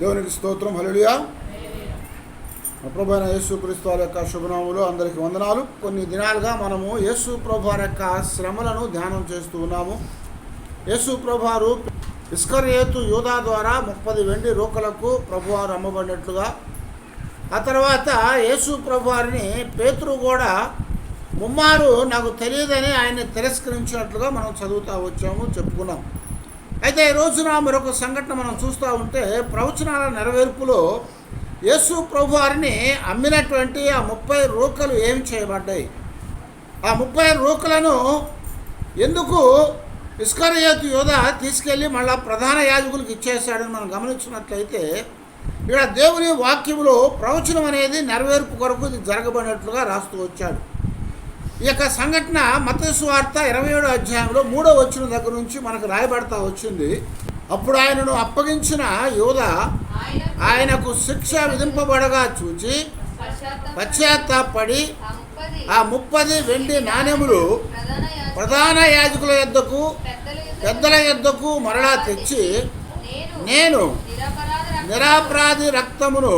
దేవునికి స్తోత్రం హలుడియా ప్రభు అయిన యేసు క్రీస్తు యొక్క శుభనాములు అందరికీ వందనాలు. కొన్ని దినాలుగా మనము యేసు ప్రభు యొక్క శ్రమలను ధ్యానం చేస్తూ ఉన్నాము. యేసు ప్రభారు ఇస్కర్యేతు యూదా ద్వారా ముప్పది వెండి రూకలకు ప్రభువారు అమ్మబడినట్లుగా ఆ తర్వాత యేసు ప్రభువారిని పేతురు కూడా ముమ్మారు నాకు తెలియదని ఆయన్ని తిరస్కరించినట్లుగా మనం చదువుతూ వచ్చాము చెప్పుకున్నాం. అయితే ఈ రోజున మరొక సంఘటన మనం చూస్తూ ఉంటే ప్రవచనాల నెరవేర్పులో యేసు ప్రభు వారిని అమ్మినటువంటి ఆ ముప్పై రూకలు ఏమి చేయబడ్డాయి? ఆ ముప్పై రూకలను ఎందుకు ఇస్కరియోతు యోధ తీసుకెళ్ళి మళ్ళా ప్రధాన యాజకులకు ఇచ్చేశాడని మనం గమనించినట్లయితే ఇక్కడ దేవుని వాక్యంలో ప్రవచనం అనేది నెరవేర్పు కొరకు ఇది జరగబడినట్లుగా రాస్తూ వచ్చాడు. ఈ యొక్క సంఘటన మత వార్త ఇరవై ఏడో అధ్యాయంలో మూడో వచ్చిన దగ్గర నుంచి మనకు రాయబడతా వచ్చింది. అప్పుడు ఆయనను అప్పగించిన యోధ ఆయనకు శిక్ష విధింపబడగా చూచి పశ్చాత్తాపడి ఆ ముప్పది వెండి నాణెములు ప్రధాన యాజకుల యొద్దకు పెద్దల యొద్దకు మరలా తెచ్చి నేను నిరాపరాధి రక్తమును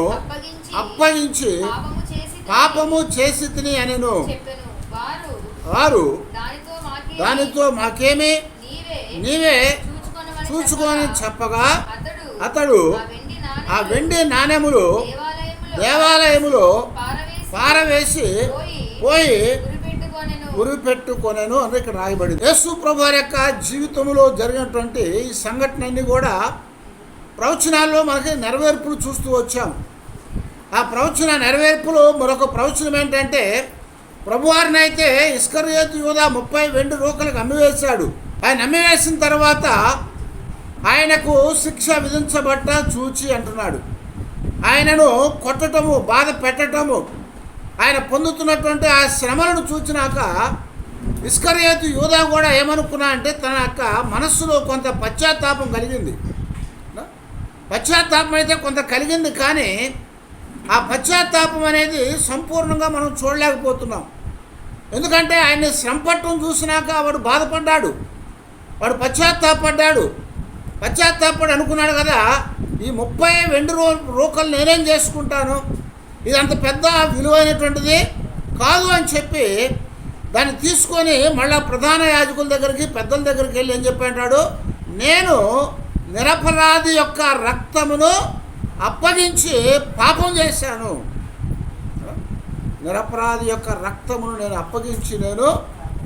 అప్పగించి పాపము చేసి తిని అనెను. వారు దానితో మాకేమి? నీవే చూచుకొని చెప్పగా. అతడు ఆ వెండి నాణెములు దేవాలయములో పారవేసి పోయి గురి పెట్టుకొనెను అని ఇక్కడ రాయబడింది. యేసు ప్రభు యొక్క జీవితంలో జరిగినటువంటి ఈ సంఘటనన్ని కూడా ప్రవచనాల్లో మనకి నెరవేర్పులు చూస్తూ వచ్చాం. ఆ ప్రవచన నెరవేర్పులో మరొక ప్రవచనం ఏంటంటే ప్రభువారినైతే అయితే యూదా ముప్పై వెండి రూకలకు అమ్మివేశాడు. ఆయన అమ్మివేసిన తర్వాత ఆయనకు శిక్ష విధించబట్ట చూచి అంటున్నాడు. ఆయనను కొట్టటము బాధ పెట్టటము ఆయన పొందుతున్నటువంటి ఆ శ్రమలను చూచినాక ఇస్కరియోతు యూదా కూడా ఏమనుకున్నా అంటే తన యొక్క మనస్సులో కొంత పశ్చాత్తాపం కలిగింది. పశ్చాత్తాపం అయితే కొంత కలిగింది కానీ ఆ పశ్చాత్తాపం అనేది సంపూర్ణంగా మనం చూడలేకపోతున్నాం. ఎందుకంటే ఆయన్ని శ్రమపట్టం చూసినాక వాడు బాధపడ్డాడు. వాడు పశ్చాత్తాపడ్డాడు. పశ్చాత్తాపడి అనుకున్నాడు కదా ఈ ముప్పై వెండి రూ రూకలు నేనేం చేసుకుంటాను? ఇది అంత పెద్ద విలువైనటువంటిది కాదు అని చెప్పి దాన్ని తీసుకొని మళ్ళా ప్రధాన యాజకుల దగ్గరికి పెద్దల దగ్గరికి వెళ్ళి ఏం చెప్పంటాడు నేను నిరపరాధి యొక్క రక్తమును అప్పగించి పాపం చేశాను. నిరపరాధి యొక్క రక్తమును నేను అప్పగించి నేను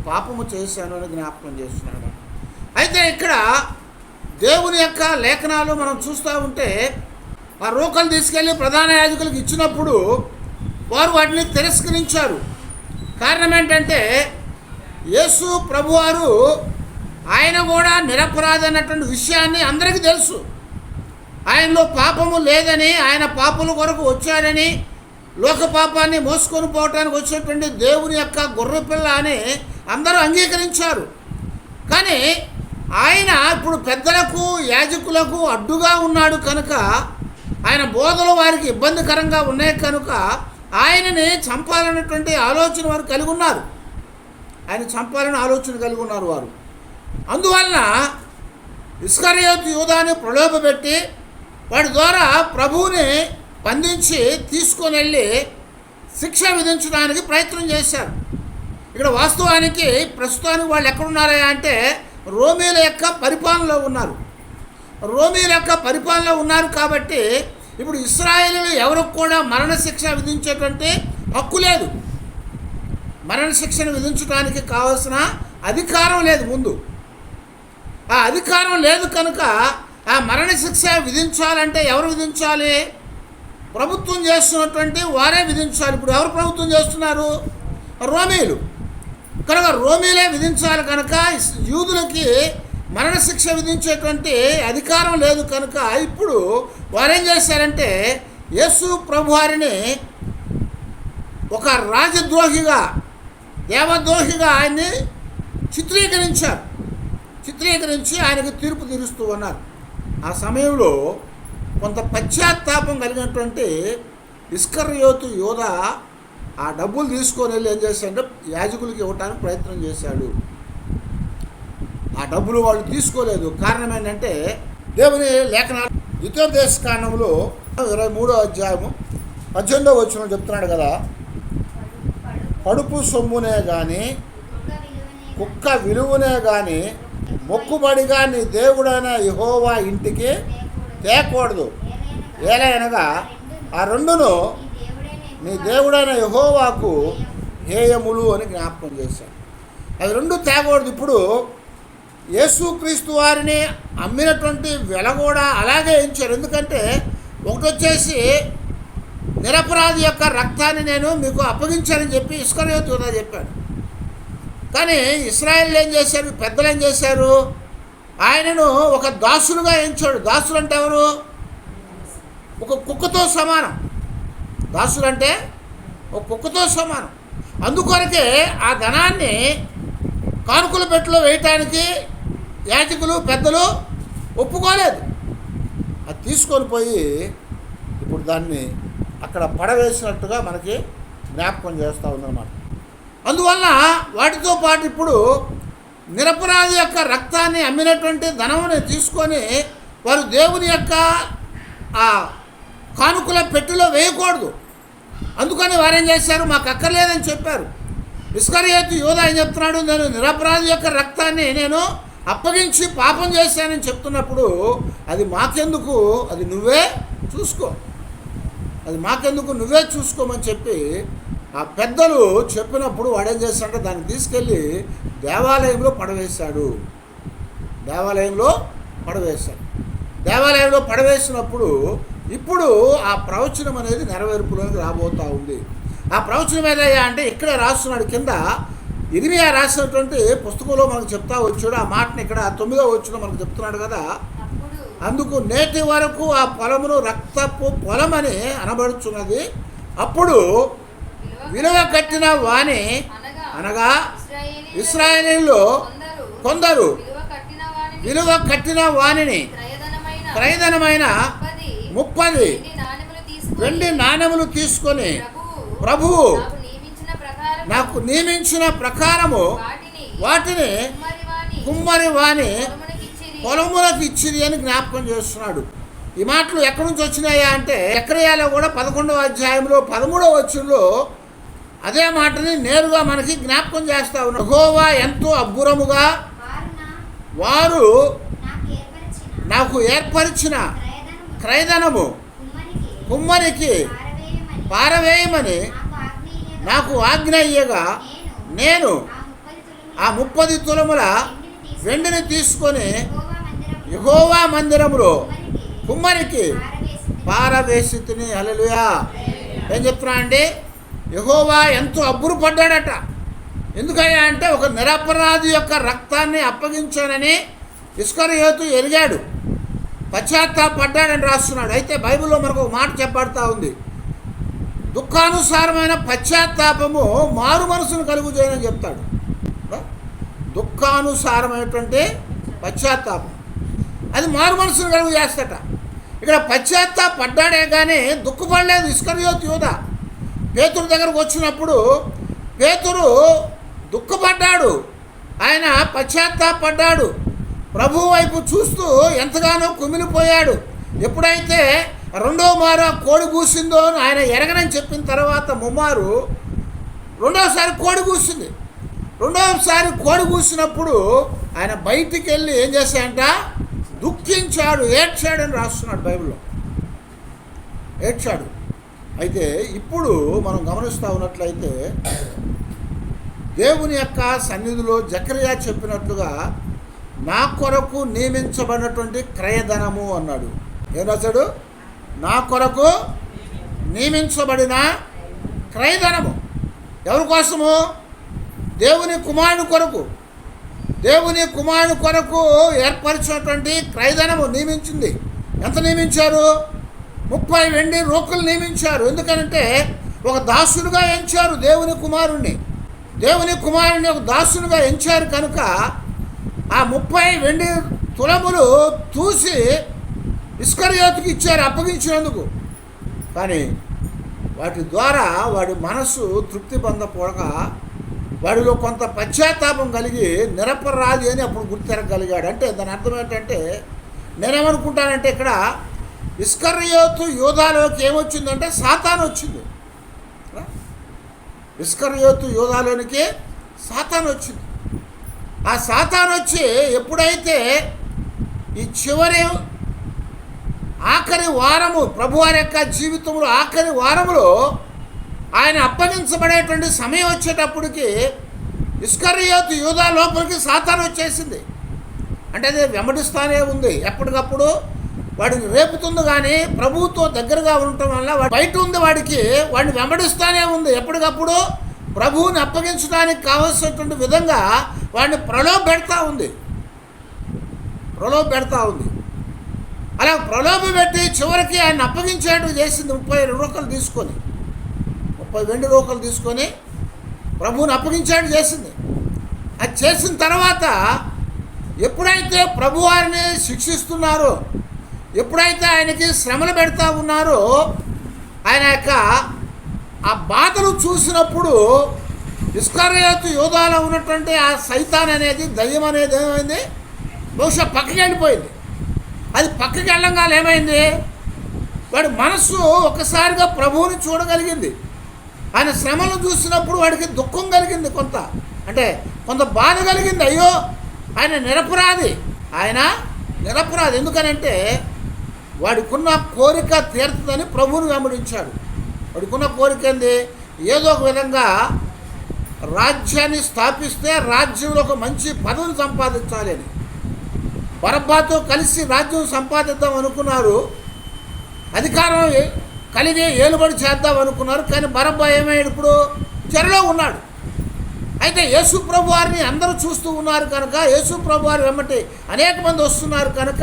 పాపము చేశాను అని జ్ఞాపకం చేస్తున్నాడు. అయితే ఇక్కడ దేవుని యొక్క లేఖనాలు మనం చూస్తూ ఉంటే ఆ రూకలు తీసుకెళ్ళి ప్రధాన యాజకులకు ఇచ్చినప్పుడు వారు వాటిని తిరస్కరించారు. కారణం ఏంటంటే యేసు ప్రభువారు ఆయన కూడా నిరపరాధి అన్నటువంటి విషయాన్ని అందరికీ తెలుసు. ఆయనలో పాపము లేదని ఆయన పాపల కొరకు వచ్చాడని లోక పాపాన్ని మోసుకొని పోవటానికి వచ్చేటువంటి దేవుని యొక్క గొర్రెపిల్ల అని అందరూ అంగీకరించారు. కానీ ఆయన ఇప్పుడు పెద్దలకు యాజకులకు అడ్డుగా ఉన్నాడు కనుక ఆయన బోధలు వారికి ఇబ్బందికరంగా ఉన్నాయి కనుక ఆయనని చంపాలన్నటువంటి ఆలోచన వారు కలిగి ఉన్నారు. ఆయన చంపాలని ఆలోచన కలిగి ఉన్నారు వారు. అందువలన ఇస్కరియోతు యూదాన్ని ప్రలోభపెట్టి వాడి ద్వారా ప్రభువుని బంధించి తీసుకొని వెళ్ళి శిక్ష విధించడానికి ప్రయత్నం చేశారు. ఇక్కడ వాస్తవానికి ప్రస్తుతానికి వాళ్ళు ఎక్కడున్నారా అంటే రోమీల యొక్క పరిపాలనలో ఉన్నారు. రోమీల యొక్క పరిపాలనలో ఉన్నారు కాబట్టి ఇప్పుడు ఇస్రాయేలీలు ఎవరికి కూడా మరణశిక్ష విధించేటువంటి హక్కు లేదు. మరణశిక్షను విధించడానికి కావాల్సిన అధికారం లేదు ముందు. ఆ అధికారం లేదు కనుక ఆ మరణశిక్ష విధించాలంటే ఎవరు విధించాలి? ప్రభుత్వం చేస్తున్నటువంటి వారే విధించాలి. ఇప్పుడు ఎవరు ప్రభుత్వం చేస్తున్నారు? రోమీలు. కనుక రోమీలే విధించాలి కనుక యూదులకి మరణశిక్ష విధించేటువంటి అధికారం లేదు కనుక ఇప్పుడు వారేం చేశారంటే యేసు ప్రభువారిని ఒక రాజద్రోహిగా దేవద్రోహిగా ఆయన్ని చిత్రీకరించారు. చిత్రీకరించి ఆయనకు తీర్పు తీరుస్తూ ఉన్నారు. ఆ సమయంలో కొంత పశ్చాత్తాపం కలిగినటువంటి ఇస్కర్యోతు యోధ ఆ డబ్బులు తీసుకొని వెళ్ళి ఏం చేశాడంటే యాజకులకి ఇవ్వటానికి ప్రయత్నం చేశాడు. ఆ డబ్బులు వాళ్ళు తీసుకోలేదు. కారణం ఏంటంటే దేవుని లేఖనాలు ద్వితీయోపదేశ కాండంలో ఇరవై మూడో అధ్యాయము పద్దెనిమిదో వచ్చిన చెప్తున్నాడు కదా. కడుపు సొమ్మునే కానీ కుక్క విలువనే కానీ మొక్కుబడిగా నీ దేవుడైన యహోవా ఇంటికి తేకూడదు. ఏలైనగా ఆ రెండును నీ దేవుడైన యహోవాకు హేయములు అని జ్ఞాపకం చేశాను అది రెండు తేకూడదు. ఇప్పుడు యేసుక్రీస్తు వారిని అమ్మినటువంటి వెల కూడా అలాగే ఇచ్చారు ఎందుకంటే ఒకటి వచ్చేసి నిరపరాధి యొక్క రక్తాన్ని నేను మీకు అప్పగించానని చెప్పి ఇస్కరయోతు యూదా చెప్పాడు. కానీ ఇస్రాయల్ ఏం చేశారు? పెద్దలు ఏం చేశారు? ఆయనను ఒక దాసులుగా ఎంచాడు. దాసులు అంటే ఎవరు? ఒక కుక్కతో సమానం. దాసులు అంటే ఒక కుక్కతో సమానం. అందుకొరకే ఆ ధనాన్ని కానుకల పెట్టలో వేయటానికి యాచకులు పెద్దలు ఒప్పుకోలేదు. అది తీసుకొని పోయి ఇప్పుడు దాన్ని అక్కడ పడవేసినట్టుగా మనకి జ్ఞాపకం చేస్తూ ఉందన్నమాట. అందువల్ల వాటితో పాటు ఇప్పుడు నిరపరాధి యొక్క రక్తాన్ని అమ్మినటువంటి ధనముని తీసుకొని వారు దేవుని యొక్క ఆ కానుకల పెట్టెలో వేయకూడదు. అందుకని వారేం చేశారు? మాకు అక్కర్లేదని చెప్పారు. ఇస్కరియోతు యోధ ఏం చెప్తున్నాడు? నేను నిరపరాధి యొక్క రక్తాన్ని నేను అప్పగించి పాపం చేశానని చెప్తున్నప్పుడు అది మాకెందుకు? అది నువ్వే చూసుకో. అది మాకెందుకు? నువ్వే చూసుకోమని చెప్పి ఆ పెద్దలు చెప్పినప్పుడు వాడేం చేస్తాడంటే దాన్ని తీసుకెళ్ళి దేవాలయంలో పడవేశాడు. దేవాలయంలో పడవేశాడు. దేవాలయంలో పడవేసినప్పుడు ఇప్పుడు ఆ ప్రవచనం అనేది నెరవేర్పులోకి రాబోతూ ఉంది. ఆ ప్రవచనం ఏదయ్యా అంటే ఇక్కడే రాస్తున్నాడు. కింద ఇరిమియా రాసినటువంటి పుస్తకంలో మనకు చెప్తా వచ్చాడు. ఆ మాటని ఇక్కడ తొమ్మిదో వచ్చిన మనకు చెప్తున్నాడు కదా. అందుకు నేటి వరకు ఆ పొలమును రక్తపు పొలమని అనబడుచున్నది. అప్పుడు విలువ కట్టిన వాణి అనగా అనగా ఇస్రాయేలీల్లో కొందరు విలువ కట్టిన వాణిని క్రయధనమైన ముప్పది రెండు వెండి నాణెములు తీసుకొని ప్రభువు నాకు నియమించిన ప్రకారము వాటిని కుమ్మరి వాణి పొలములకు ఇచ్చింది అని జ్ఞాపకం చేస్తున్నాడు. ఈ మాటలు ఎక్కడి నుంచి వచ్చినాయా అంటే ఎక్కడయాలో కూడా పదకొండవ అధ్యాయంలో పదమూడవ వచ్చుల్లో అదే మాటని నేరుగా మనకి జ్ఞాపకం చేస్తా ఉన్నారు యెహోవా ఎంతో అబ్బురముగా వారు నాకు ఏర్పరిచిన క్రయధనము కుమ్మరికి పారవేయమని నాకు ఆజ్ఞ ఇయ్యగా నేను ఆ ముప్పది తులముల వెండిని తీసుకొని యెహోవా మందిరములో యహోవా మందిరములో కుమ్మరికి పారవేసి తిని. అలలుయా ఏం చెప్తున్నా అండి యహోవా ఎంతో అబ్బురుపడ్డాడట. ఎందుకయ్యా అంటే ఒక నిరపరాధి యొక్క రక్తాన్ని అప్పగించానని ఇస్కరయోతు ఎరిగాడు. పశ్చాత్తాపడ్డాడని రాస్తున్నాడు. అయితే బైబిల్లో మనకు ఒక మాట చెప్పబడతా ఉంది. దుఃఖానుసారమైన పశ్చాత్తాపము మారు మనసును కలుగు చేయని చెప్తాడు. దుఃఖానుసారమైనటువంటి పశ్చాత్తాపం. అది మారు మనసును కలుగు చేస్తట. ఇక్కడ పశ్చాత్తాపడ్డాడే కానీ దుఃఖపడలేదు ఇస్కరియోతు యోధ. పేతురు దగ్గరకు వచ్చినప్పుడు పేతురు దుఃఖపడ్డాడు. ఆయన పశ్చాత్తాపడ్డాడు. ప్రభు వైపు చూస్తూ ఎంతగానో కుమిలిపోయాడు. ఎప్పుడైతే రెండో మార కోడి కూసిందో అని ఆయన ఎరగనని చెప్పిన తర్వాత ముమ్మారు రెండోసారి కోడి కూసింది రెండోసారి కోడి కూసినప్పుడు ఆయన బయటికి వెళ్ళి ఏం చేశాడంట? దుఃఖించాడు ఏడ్చాడని రాస్తున్నాడు బైబిల్లో. ఏడ్చాడు. అయితే ఇప్పుడు మనం గమనిస్తూ ఉన్నట్లయితే దేవుని యొక్క సన్నిధిలో జకరియా చెప్పినట్లుగా నా కొరకు నియమించబడినటువంటి క్రయధనము అన్నాడు. ఏం రాశాడు? నా కొరకు నియమించబడిన క్రయధనము. ఎవరి కోసము? దేవుని కుమారుని కొరకు. దేవుని కుమారుని కొరకు ఏర్పరిచినటువంటి క్రయధనము నియమించింది. ఎంత నియమించారు? ముప్పై వెండి రోకులు నియమించారు. ఎందుకంటే ఒక దాసుడుగా ఎంచారు దేవుని కుమారుణ్ణి. దేవుని కుమారుని ఒక దాసునిగా ఎంచారు కనుక ఆ ముప్పై వెండి తులములు చూసి ఇస్కర్యోతికి ఇచ్చారు అప్పగించినందుకు. కానీ వాటి ద్వారా వాడి మనస్సు తృప్తి పొందపోక వాడిలో కొంత పశ్చాత్తాపం కలిగి నిరపరాధి అని అప్పుడు గుర్తిరగలిగాడు. అంటే దాని అర్థం ఏంటంటే నేనేమనుకుంటానంటే ఇక్కడ ఇస్కర్యోతు యూదాలోకి ఏమొచ్చిందంటే సాతాన్ వచ్చింది ఇస్కర్యోతు యూదాలోనికి సాతాన్ వచ్చింది ఆ సాతాన్ వచ్చి ఎప్పుడైతే ఈ చివరి ఆఖరి వారము ప్రభువారి యొక్క జీవితంలో ఆఖరి వారములో ఆయన అప్పగించబడేటువంటి సమయం వచ్చేటప్పటికి ఇస్కర్యోతు యూదా లోపలికి సాతాన్ వచ్చేసింది అంటే అది వెంబడిస్తూనే ఉంది. ఎప్పటికప్పుడు వాడిని రేపుతుంది కానీ ప్రభుత్వం దగ్గరగా ఉండటం వల్ల వాడు బయట ఉంది వాడికి వాడిని వెంబడిస్తూనే ఉంది. ఎప్పటికప్పుడు ప్రభువుని అప్పగించడానికి కావలసినటువంటి విధంగా వాడిని ప్రలోభ పెడతా ఉంది. ప్రలోభ పెడతా ఉంది. అలా ప్రలోభ పెట్టి చివరికి ఆయన అప్పగించేట్టు చేసింది ముప్పై రూపాయలు తీసుకొని ముప్పై వెండి రూపాయలు తీసుకొని ప్రభువుని అప్పగించేట్టు చేసింది. అది చేసిన తర్వాత ఎప్పుడైతే ప్రభువారిని శిక్షిస్తున్నారో ఎప్పుడైతే ఆయనకి శ్రమలు పెడతా ఉన్నారో ఆయన యొక్క ఆ బాధలు చూసినప్పుడు ఇస్కరయోతు యోధాలో ఉన్నటువంటి ఆ సైతాన్ అనేది దయ్యం అనేది ఏమైంది? బహుశా పక్కకి వెళ్ళిపోయింది. అది పక్కకి వెళ్ళంగానే ఏమైంది? వాడి మనస్సు ఒక్కసారిగా ప్రభువుని చూడగలిగింది. ఆయన శ్రమను చూసినప్పుడు వాడికి దుఃఖం కలిగింది కొంత. అంటే కొంత బాధ కలిగింది. అయ్యో ఆయన నిరపరాధి. ఆయన నిరపరాధి. ఎందుకనంటే వాడికున్న కోరిక తీరుతుందని ప్రభువుని వెంబడించాడు. వాడికున్న కోరిక ఏంది? ఏదో ఒక విధంగా రాజ్యాన్ని స్థాపిస్తే రాజ్యంలో ఒక మంచి పదవిని సంపాదించాలి అని. బరబ్బాతో కలిసి రాజ్యం సంపాదిద్దాం అనుకున్నారు. అధికారం కలిగి ఏలుబడి చేద్దాం అనుకున్నారు. కానీ బరబ్బా ఏమయ్యాడు ఇప్పుడు? చెరలో ఉన్నాడు. అయితే యేసు ప్రభు వారిని అందరూ చూస్తూ ఉన్నారు కనుక యేసు ప్రభు వారి వెంబటి అనేక మంది వస్తున్నారు కనుక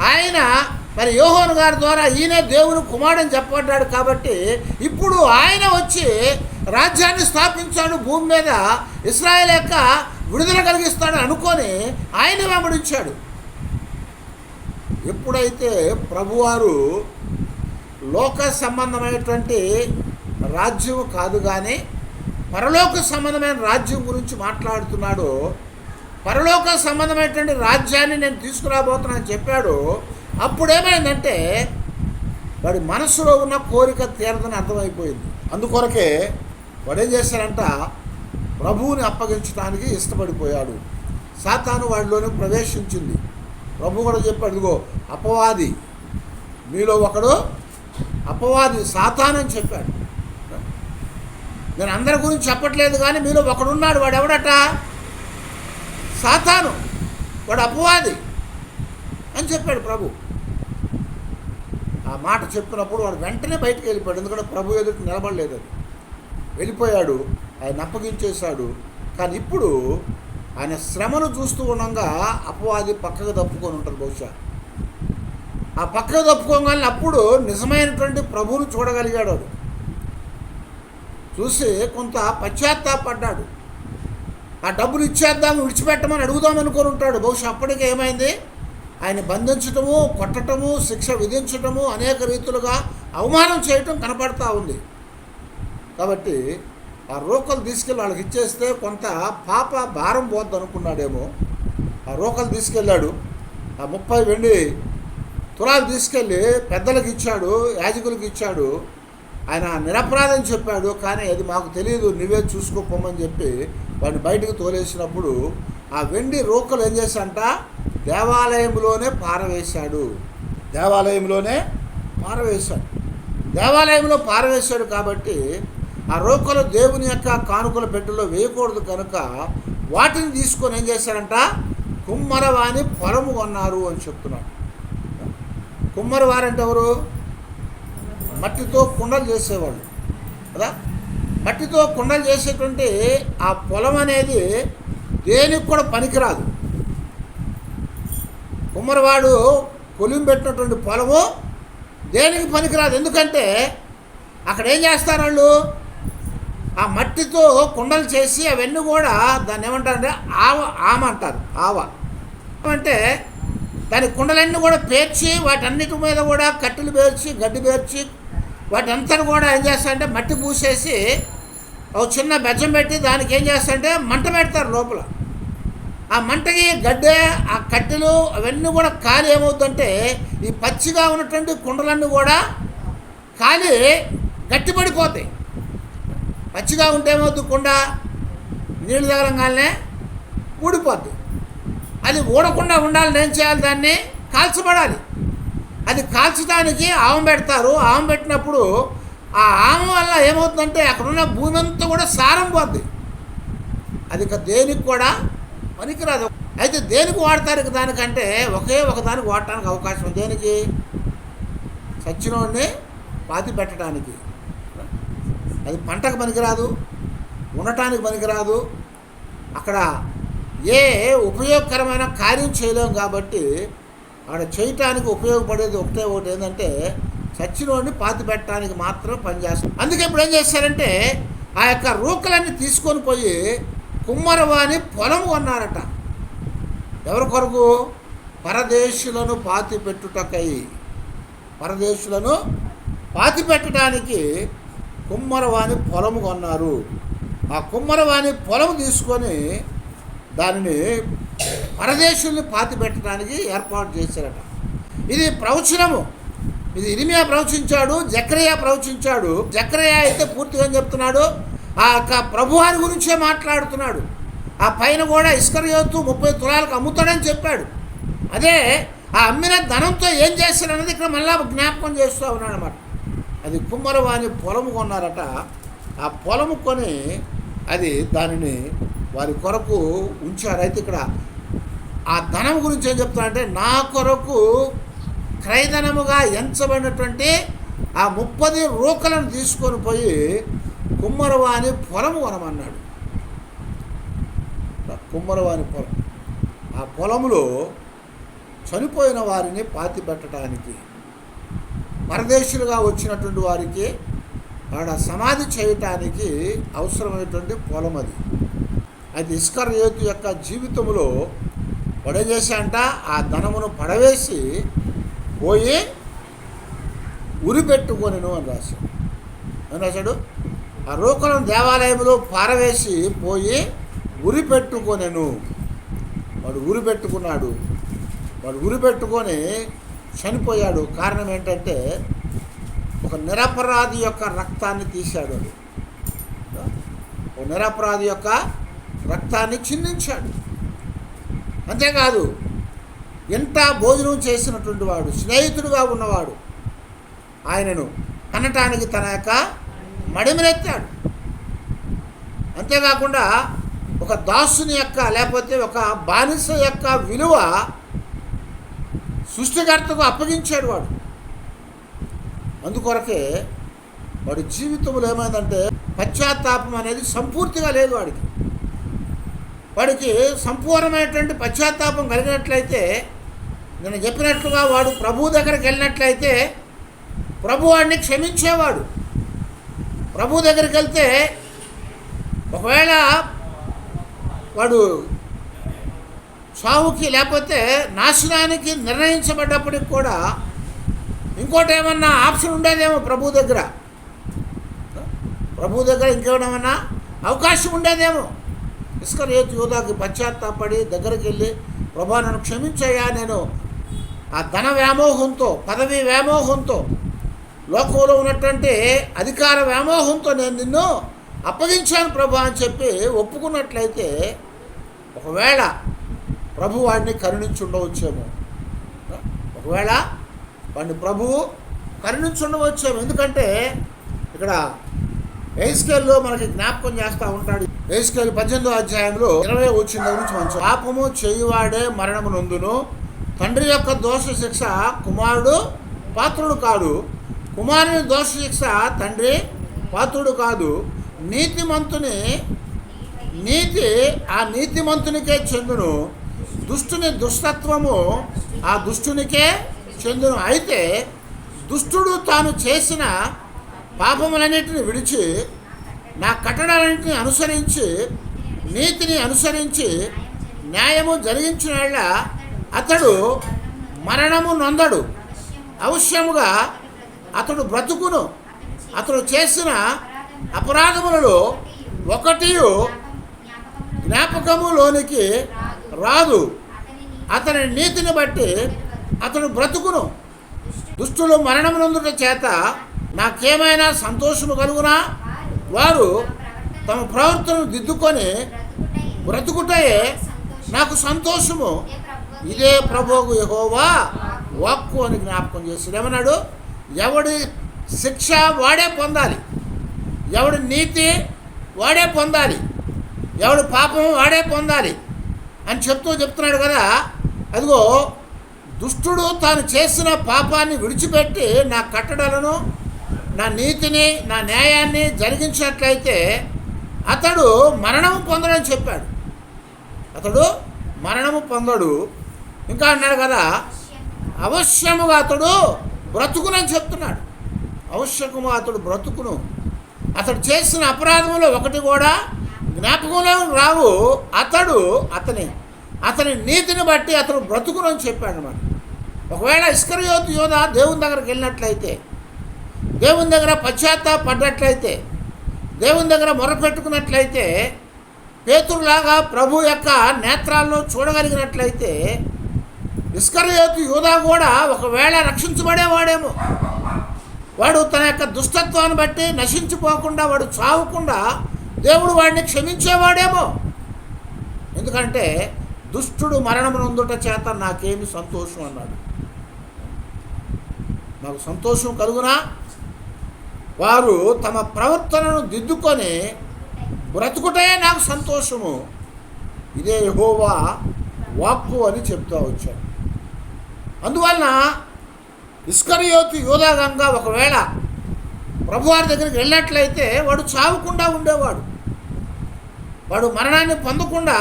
ఆయన మరి యోహోను గారి ద్వారా ఈయనే దేవుని కుమారుడని చెప్పబడ్డాడు కాబట్టి ఇప్పుడు ఆయన వచ్చి రాజ్యాన్ని స్థాపించాడు భూమి మీద ఇస్రాయేల్ యొక్క విడుదల కలిగిస్తాడు అనుకొని ఆయన వెంబడించాడు. ఎప్పుడైతే ప్రభువారు లోక సంబంధమైనటువంటి రాజ్యం కాదు కానీ పరలోక సంబంధమైన రాజ్యం గురించి మాట్లాడుతున్నాడు పరలోక సంబంధమైనటువంటి రాజ్యాన్ని నేను తీసుకురాబోతున్నానని చెప్పాడు అప్పుడు ఏమైందంటే వాడి మనసులో ఉన్న కోరిక తీరదని అర్థమైపోయింది. అందుకొరకే వాడు ఏం చేశాడంట ప్రభువుని అప్పగించడానికి ఇష్టపడిపోయాడు. సాతాను వాడిలోనే ప్రవేశించింది. ప్రభు కూడా చెప్పాడు ఇదిగో అపవాది మీలో ఒకడు అపవాది సాతానని చెప్పాడు. నేను అందరి గురించి చెప్పట్లేదు కానీ మీలో ఒకడున్నాడు వాడు ఎవడట సాతాను వాడు అపవాది అని చెప్పాడు ప్రభు. ఆ మాట చెప్పినప్పుడు వాడు వెంటనే బయటకు వెళ్ళిపోయాడు. ఎందుకంటే ప్రభు ఎదుటి నిలబడలేదు అది. వెళ్ళిపోయాడు ఆయన అప్పగించేశాడు. కానీ ఇప్పుడు ఆయన శ్రమను చూస్తూ ఉండగా అపవాది పక్కకు తప్పుకొని ఉంటారు బహుశా. ఆ పక్కకు తప్పుకోగానే అప్పుడు నిజమైనటువంటి ప్రభువును చూడగలిగాడు వాడు. చూసి కొంత పశ్చాత్తాపడ్డాడు. ఆ డబ్బులు ఇచ్చేద్దాం విడిచిపెట్టమని అడుగుదాం అనుకొని ఉంటాడు. బహుశా అప్పటికే ఏమైంది? ఆయన బంధించటము కొట్టటము శిక్ష విధించటము అనేక రీతులుగా అవమానం చేయటం కనపడతా ఉంది. కాబట్టి ఆ రోకలు తీసుకెళ్ళి వాళ్ళకి ఇచ్చేస్తే కొంత పాప భారం పోద్ది అనుకున్నాడేమో ఆ రోకలు తీసుకెళ్ళాడు. ఆ ముప్పై వెండి తులాలు తీసుకెళ్ళి పెద్దలకు ఇచ్చాడు యాజకులకు ఇచ్చాడు. ఆయన నిరపరాధం చెప్పాడు కానీ అది మాకు తెలియదు నువ్వే చూసుకోపోమని చెప్పి వాడిని బయటకు తోలేసినప్పుడు ఆ వెండి రోకలు ఏం చేశాడంట దేవాలయంలోనే పారవేశాడు. దేవాలయంలోనే పారవేశాడు. దేవాలయంలో పారవేశాడు కాబట్టి ఆ రోకలు దేవుని యొక్క కానుకల పెట్టెలో వేయకూడదు కనుక వాటిని తీసుకొని ఏం చేశారంట కుమ్మరవాణి పొలము కొన్నారు అని చెప్తున్నాడు. కుమ్మరవారంటే ఎవరు? మట్టితో కుండలు చేసేవాళ్ళు. కదా? మట్టితో కుండలు చేసేటువంటి ఆ పొలం అనేది దేనికి కూడా పనికిరాదు. కుమ్మరివాడు కొలిం పెట్టినటువంటి పొలము దేనికి పనికిరాదు. ఎందుకంటే అక్కడ ఏం చేస్తారు వాళ్ళు? ఆ మట్టితో కుండలు చేసి అవన్నీ కూడా దాన్ని ఏమంటారంటే ఆవ ఆమ అంటారు ఆవ. అంటే దాని కుండలన్నీ కూడా పేర్చి వాటన్నిటి మీద కూడా కట్టెలు పేర్చి గడ్డి పేర్చి వాటంతా కూడా ఏం చేస్తారంటే మట్టి పూసేసి ఒక చిన్న బెజ్జం పెట్టి దానికి ఏం చేస్తారంటే మంట పెడతారు లోపల. ఆ మంటకి గడ్డే ఆ కట్టెలు అవన్నీ కూడా కాలి ఏమవుతుందంటే ఈ పచ్చిగా ఉన్నటువంటి కుండలన్నీ కూడా కాలి గట్టిపడిపోతాయి. పచ్చిగా ఉంటే ఏమవుతుంది కుండ? నీళ్ళు తగలంగానే ఊడిపోద్ది. అది ఊడకుండా ఉండాలని ఏం చేయాలి దాన్ని? కాల్చబడాలి. అది కాల్చడానికి ఆవం పెడతారు. ఆవం పెట్టినప్పుడు ఆ ఆమె వల్ల ఏమవుతుందంటే అక్కడున్న భూమి అంతా కూడా సారం పోద్ది. అది ఇక దేనికి కూడా పనికిరాదు. అయితే దేనికి వాడతారు దానికంటే ఒకే ఒకదానికి వాడటానికి అవకాశం దేనికి? సచ్చినోడిని పాతి పెట్టడానికి అది పంటకు పనికిరాదు ఉండటానికి పనికిరాదు. అక్కడ ఏ ఉపయోగకరమైన కార్యం చేయలేము కాబట్టి అక్కడ చేయటానికి ఉపయోగపడేది ఒకటే ఒకటి ఏంటంటే చచ్చినోడిని పాతి పెట్టడానికి మాత్రం పనిచేస్తుంది అందుకే ఇప్పుడు ఏం చేస్తారంటే ఆ యొక్క రూకలన్నీ తీసుకొని పోయి కుమ్మరవాణి పొలం కొన్నారట ఎవరి కొరకు? పరదేశులను పాతి పెట్టుటకై. పరదేశులను పాతి పెట్టడానికి కుమ్మరవాణి పొలము కొన్నారు. ఆ కుమ్మరవాణి పొలం తీసుకొని దానిని పరదేశుల్ని పాతి పెట్టడానికి ఏర్పాటు చేశారట. ఇది ప్రవచనము. ఇది ఇరిమియా ప్రవచించాడు జక్రయ్య ప్రవచించాడు. జక్రయ్య అయితే పూర్తిగా చెప్తున్నాడు? ఆ యొక్క ప్రభువారి గురించే మాట్లాడుతున్నాడు. ఆ పైన కూడా ఇస్కరియోతు ముప్పై తులాలకు అమ్ముతాడని చెప్పాడు. అదే ఆ అమ్మిన ధనంతో ఏం చేస్తాడన్నది ఇక్కడ మళ్ళా జ్ఞాపకం చేస్తూ ఉన్నాడు అనమాట అది కుమ్మరవాణి పొలము కొన్నారట. ఆ పొలము కొని అది దానిని వారి కొరకు ఉంచారు. అయితే ఇక్కడ ఆ ధనం గురించి ఏం చెప్తానంటే నా కొరకు క్రయధనముగా ఎంచబడినటువంటి ఆ ముప్పది రూకలను తీసుకొని పోయి కుమ్మరవాణి పొలము వనమన్నాడు కుమ్మరవాణి పొలం. ఆ పొలంలో చనిపోయిన వారిని పాతి పెట్టడానికి పరదేశులుగా వచ్చినటువంటి వారికి ఆడ సమాధి చేయటానికి అవసరమైనటువంటి పొలం అది. అది ఇస్కర్ యోతు యొక్క జీవితంలో పడేసేంట ఆ ధనమును పడవేసి పోయి ఉరి పెట్టుకొనిను అని రాశాడు. అని రాశాడు? ఆ దేవాలయంలో పారవేసి పోయి ఉరి పెట్టుకొనెను. వాడు ఉరి పెట్టుకున్నాడు. వాడు ఉరి పెట్టుకొని చనిపోయాడు. కారణం ఏంటంటే ఒక నిరపరాధి యొక్క రక్తాన్ని తీశాడు అది ఒక నిరపరాధి యొక్క రక్తాన్ని చిందించాడు అంతేకాదు ఎంత భోజనం చేసినటువంటి వాడు స్నేహితుడుగా ఉన్నవాడు ఆయనను కనటానికి తన యొక్క మడిమిరెత్తాడు అంతేకాకుండా ఒక దాసుని యొక్క లేకపోతే ఒక బానిస యొక్క విలువ సృష్టికర్తకు అప్పగించాడు వాడు. అందుకొరకే వాడి జీవితంలో ఏమైందంటే పశ్చాత్తాపం అనేది సంపూర్తిగా లేదు వాడికి. వాడికి సంపూర్ణమైనటువంటి పశ్చాత్తాపం కలిగినట్లయితే నేను చెప్పినట్లుగా వాడు ప్రభు దగ్గరికి వెళ్ళినట్లయితే ప్రభు వాడిని క్షమించేవాడు. ప్రభు దగ్గరికి వెళ్తే ఒకవేళ వాడు సావుకి లేకపోతే నాశనానికి నిర్ణయించబడ్డప్పటికి కూడా ఇంకోటి ఏమన్నా ఆప్షన్ ఉండేదేమో ప్రభు దగ్గర. ప్రభు దగ్గర ఇంకేమన్నా అవకాశం ఉండేదేమో? ఇస్కరేత్ యోధాకి పశ్చాత్తాపడి దగ్గరికి వెళ్ళి ప్రభా నన్ను క్షమించయ్యా నేను ఆ ధన వ్యామోహంతో పదవి వ్యామోహంతో లోకంలో ఉన్నట్టంటే అధికార వ్యామోహంతో నేను నిన్ను అప్పగించాను ప్రభు అని చెప్పి ఒప్పుకున్నట్లయితే ఒకవేళ ప్రభు వాడిని కరుణించుండవచ్చేమో. ఒకవేళ వాడిని ప్రభువు కరుణించుండవచ్చేమో. ఎందుకంటే ఇక్కడ ఏస్కేల్లో మనకి జ్ఞాపకం చేస్తూ ఉంటాడు. ఏస్కేల్ పద్దెనిమిదో అధ్యాయంలో ఇరవై వచ్చిన గురించి మంచి పాపము చేయువాడే మరణము నొందును. తండ్రి యొక్క దోష శిక్ష కుమారుడు పాత్రుడు కాడు. కుమారుని దోష శిక్ష తండ్రి పాత్రుడు కాదు. నీతిమంతుని నీతి ఆ నీతిమంతునికే చెందును. దుష్టుని దుష్టత్వము ఆ దుష్టునికే చెందును. అయితే దుష్టుడు తాను చేసిన పాపములన్నిటిని విడిచి నా కట్టడాలన్నింటిని అనుసరించి నీతిని అనుసరించి న్యాయము జరిగించిన అతడు మరణము నొందడు. అవశ్యముగా అతడు బ్రతుకును. అతడు చేసిన అపరాధములలో ఒకటి జ్ఞాపకములోనికి రాదు. అతని నీతిని బట్టి అతడు బ్రతుకును. దుష్టులు మరణమునందుట చేత నాకేమైనా సంతోషము కలుగునా? వారు తమ ప్రవర్తనను దిద్దుకొని బ్రతుకుటయే నాకు సంతోషము. ఇదే ప్రభువుకు యహోవా వాక్కు అని జ్ఞాపకం చేశాడు ఏమన్నాడు ఎవడి శిక్ష వాడే పొందాలి. ఎవడి నీతి వాడే పొందాలి. ఎవడు పాపం వాడే పొందాలి అని చెప్తూ చెప్తున్నాడు కదా. అదిగో దుష్టుడు తాను చేసిన పాపాన్ని విడిచిపెట్టి నా కట్టడలను నా నీతిని నా న్యాయాన్ని జరిగించినట్లయితే అతడు మరణము పొందడని చెప్పాడు. అతడు మరణము పొందడు. ఇంకా అన్నాడు కదా అవశ్యముగా అతడు బ్రతుకునని చెప్తున్నాడు. అవశ్యకము అతడు బ్రతుకును. అతడు చేసిన అపరాధంలో ఒకటి కూడా జ్ఞాపకంలో రావు. అతడు అతని అతని నీతిని బట్టి అతడు బ్రతుకునని చెప్పాడు అనమాట ఒకవేళ ఇస్కరయోతు యోధ దేవుని దగ్గరికి వెళ్ళినట్లయితే దేవుని దగ్గర పశ్చాత్తాపడ్డట్లయితే దేవుని దగ్గర మొరపెట్టుకున్నట్లయితే పేతురులాగా ప్రభు యొక్క నేత్రాల్లో చూడగలిగినట్లయితే ఇస్కరయోతు యూదా కూడా ఒకవేళ రక్షించబడేవాడేమో. వాడు తన యొక్క దుష్టత్వాన్ని బట్టి నశించిపోకుండా వాడు చావకుండా దేవుడు వాడిని క్షమించేవాడేమో. ఎందుకంటే దుష్టుడు మరణమునందుట చేత నాకేమి సంతోషం అన్నాడు. నాకు సంతోషం కలుగునా? వారు తమ ప్రవర్తనను దిద్దుకొని బ్రతుకుటే నాకు సంతోషము. ఇదే యెహోవా వాక్కు అని చెప్తూ వచ్చాడు. అందువలన ఇస్కరియోతి యోధాగంగా ఒకవేళ ప్రభువారి దగ్గరికి వెళ్ళినట్లయితే వాడు చావకుండా ఉండేవాడు. వాడు మరణాన్ని పొందకుండా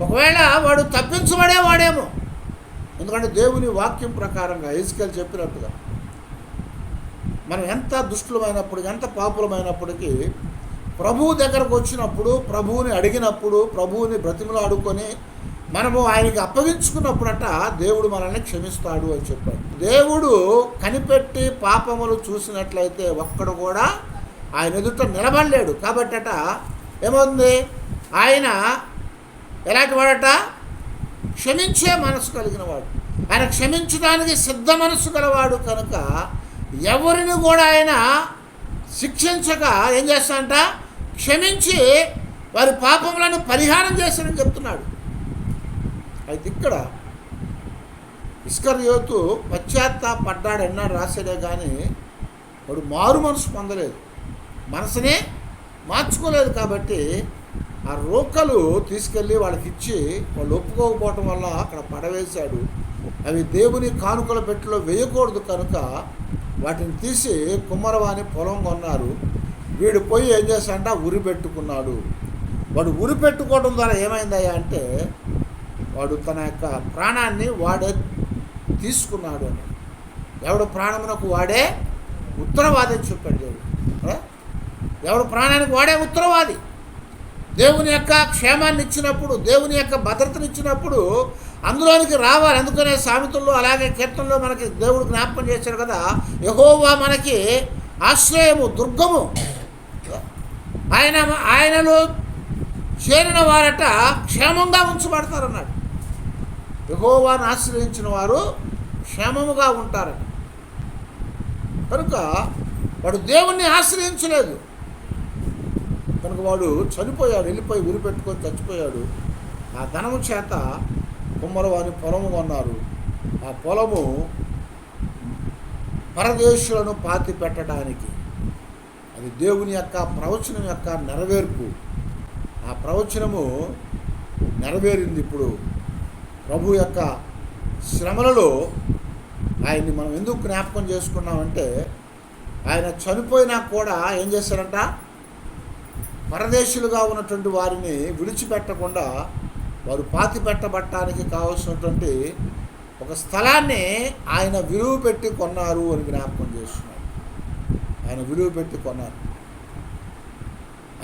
ఒకవేళ వాడు తప్పించబడేవాడేమో. ఎందుకంటే దేవుని వాక్యం ప్రకారంగా ఇసుకలు చెప్పినట్టుగా మనం ఎంత దుష్టులమైనప్పుడు ఎంత పాపులమైనప్పటికీ ప్రభువు దగ్గరకు వచ్చినప్పుడు ప్రభువుని అడిగినప్పుడు ప్రభువుని బ్రతిమలు ఆడుకొని మనము ఆయనకి అప్పగించుకున్నప్పుడట దేవుడు మనల్ని క్షమిస్తాడు అని చెప్పాడు. దేవుడు కనిపెట్టి పాపములు చూసినట్లయితే ఒక్కడు కూడా ఆయన ఎదుట నిలబడలేడు. కాబట్టట ఏమవుతుంది ఆయన ఎలాంటి వాడట? క్షమించే మనసు కలిగిన వాడు. ఆయన క్షమించడానికి సిద్ధ మనసు గలవాడు కనుక ఎవరిని కూడా ఆయన శిక్షించక ఏం చేస్తాడంట? క్షమించి వారి పాపములను పరిహారం చేశాడని చెప్తున్నాడు. అయితే ఇక్కడ ఇస్కర్ యోతు పశ్చాత్తాపడ్డాడు అన్నాడు రాశాడే కానీ వాడు మారు మనసు పొందలేదు. మనసునే మార్చుకోలేదు కాబట్టి ఆ రోకలు తీసుకెళ్ళి వాళ్ళకి ఇచ్చి వాళ్ళు ఒప్పుకోకపోవటం వల్ల అక్కడ పడవేశాడు. అవి దేవుని కానుకల పెట్టెలో వేయకూడదు కనుక వాటిని తీసి కుమ్మరవాణి పొలం కొన్నారు. వీడు పోయి ఏం చేశాడంటే? ఉరి పెట్టుకున్నాడు. వాడు ఉరి పెట్టుకోవడం ద్వారా ఏమైందయ్యా అంటే వాడు తన యొక్క ప్రాణాన్ని వాడే తీసుకున్నాడు అని. ఎవడు ప్రాణమునకు వాడే ఉత్తరవాది అని చెప్పాడు దేవుడు. ఎవడు ప్రాణానికి వాడే ఉత్తరవాది. దేవుని యొక్క క్షేమాన్ని ఇచ్చినప్పుడు దేవుని యొక్క భద్రతను ఇచ్చినప్పుడు అందులోనికి రావాలి. అందుకనే సామెతల్లో అలాగే కీర్తనలో మనకి దేవుడు జ్ఞాపకం చేశాడు కదా యహోవా మనకి ఆశ్రయము దుర్గము. ఆయన ఆయనలో చేరిన వారట క్షేమంగా ఉంచబడతారన్నాడు. యహోవాను ఆశ్రయించిన వారు క్షేమముగా ఉంటారని కనుక వాడు దేవుణ్ణి ఆశ్రయించలేదు. కనుక వాడు చనిపోయాడు వెళ్ళిపోయి ఉరి పెట్టుకొని చచ్చిపోయాడు. ఆ ధనము చేత కుమ్మరవారి పొలము కొన్నారు. ఆ పొలము పరదేశులను పాతి పెట్టడానికి. అది దేవుని యొక్క ప్రవచనం యొక్క నెరవేర్పు. ఆ ప్రవచనము నెరవేరింది ఇప్పుడు. ప్రభు యొక్క శ్రమలలో ఆయన్ని మనం ఎందుకు జ్ఞాపకం చేసుకున్నామంటే ఆయన చనిపోయినా కూడా ఏం చేశారంట పరదేశులుగా ఉన్నటువంటి వారిని విడిచిపెట్టకుండా వారు పాతి పెట్టబట్టడానికి కావలసినటువంటి ఒక స్థలాన్ని ఆయన విలువ పెట్టి కొన్నారు అని జ్ఞాపకం చేస్తున్నారు ఆయన విలువ పెట్టి కొన్నారు.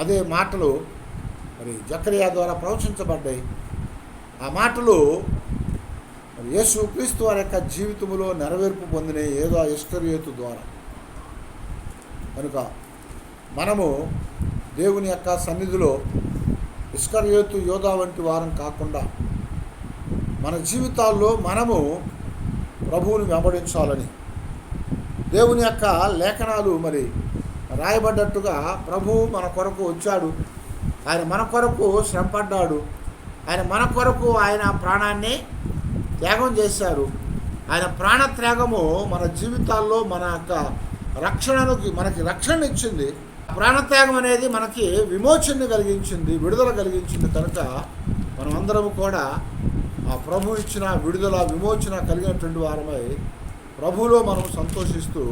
అదే మాటలు మరి జకరియా ద్వారా ప్రవచించబడ్డాయి. ఆ మాటలు యేసు క్రీస్తు వారి యొక్క జీవితంలో నెరవేర్పు పొందిన ఏదో ఆ ద్వారా. కనుక మనము దేవుని యొక్క సన్నిధిలో ఇస్కర్యోతు యోధా వంటి వారం కాకుండా మన జీవితాల్లో మనము ప్రభువుని వెంబడించాలని దేవుని యొక్క లేఖనాలు మరి రాయబడ్డట్టుగా ప్రభువు మన కొరకు వచ్చాడు. ఆయన మన కొరకు శ్రమపడ్డాడు. ఆయన మన కొరకు ఆయన ప్రాణాన్ని త్యాగం చేశారు. ఆయన ప్రాణ త్యాగము మన జీవితాల్లో మన యొక్క రక్షణకి మనకి రక్షణ ఇచ్చింది. ప్రాణత్యాగం అనేది మనకి విమోచన కలిగించింది విడుదల కలిగించింది కనుక మనం అందరము కూడా ఆ ప్రభు ఇచ్చిన విడుదల విమోచన కలిగినటువంటి వారమై ప్రభువులో మనం సంతోషిస్తూ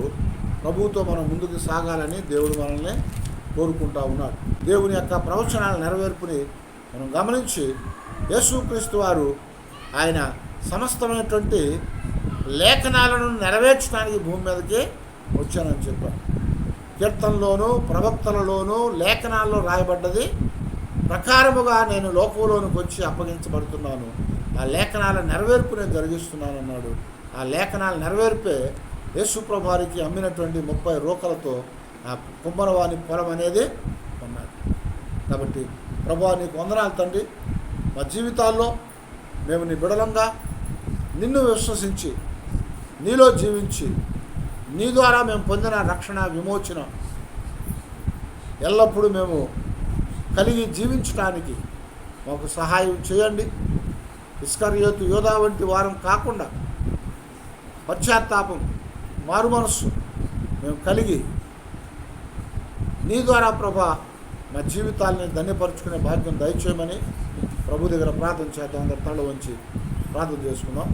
ప్రభువుతో మనం ముందుకు సాగాలని దేవుడు మనల్ని కోరుకుంటా ఉన్నాడు. దేవుని యొక్క ప్రవచనాల నెరవేర్పుని మనం గమనించి యేసుక్రీస్తు వారు ఆయన సమస్తమైనటువంటి లేఖనాలను నెరవేర్చడానికి భూమి మీదకి వచ్చానని చెప్పారు. కీర్తనలోను ప్రవక్తలలోను లేఖనాల్లో రాయబడ్డది. ప్రకారముగా నేను లోకంలోనికి వచ్చి అప్పగించబడుతున్నాను. ఆ లేఖనాల నెరవేర్పు నేను జరిగిస్తున్నాను అన్నాడు ఆ లేఖనాల నెరవేర్పే యేసుప్రభారికి అమ్మినటువంటి ముప్పై రూకలతో ఆ కుమ్మరవాణి పొలం అనేది ఉన్నది కాబట్టి ప్రభా నీకు వందనాలు తండ్రి. మా జీవితాల్లో మేము నీ బిడలంగా నిన్ను విశ్వసించి నీలో జీవించి నీ ద్వారా మేము పొందిన రక్షణ విమోచన ఎల్లప్పుడూ మేము కలిగి జీవించడానికి మాకు సహాయం చేయండి. ఇస్కర్యోతు యోధా వంటి వారం కాకుండా పశ్చాత్తాపం మారు మనస్సు మేము కలిగి నీ ద్వారా ప్రభా మా జీవితాల్ని ధన్యపరుచుకునే భాగ్యం దయచేయమని ప్రభు దగ్గర ప్రార్థన చేద్దాం అందరు తల వంచి ప్రార్థన చేసుకుందాం.